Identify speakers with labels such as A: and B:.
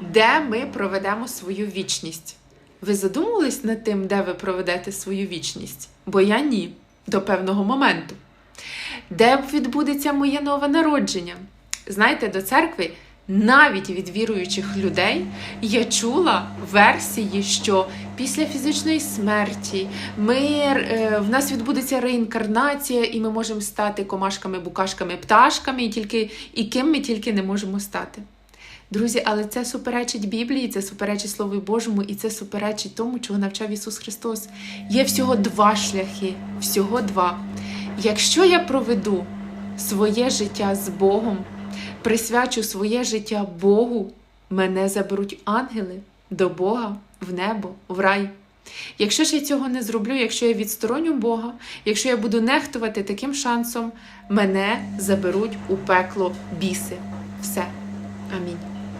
A: де ми проведемо свою вічність. Ви задумувались над тим, де ви проведете свою вічність? Бо я ні, до певного моменту. Де відбудеться моє нове народження? Знаєте, до церкви навіть від віруючих людей я чула версії, що після фізичної смерті ми, е, в нас відбудеться реінкарнація, і ми можемо стати комашками, букашками, пташками, і, тільки, і ким ми тільки не можемо стати. Друзі, але це суперечить Біблії, це суперечить Слову Божому, і це суперечить тому, чого навчав Ісус Христос. Є всього два шляхи, всього два. Якщо я проведу своє життя з Богом, присвячу своє життя Богу, мене заберуть ангели до Бога в небо, в рай. Якщо ж я цього не зроблю, якщо я відстороню Бога, якщо я буду нехтувати таким шансом, мене заберуть у пекло біси. Все. Амінь.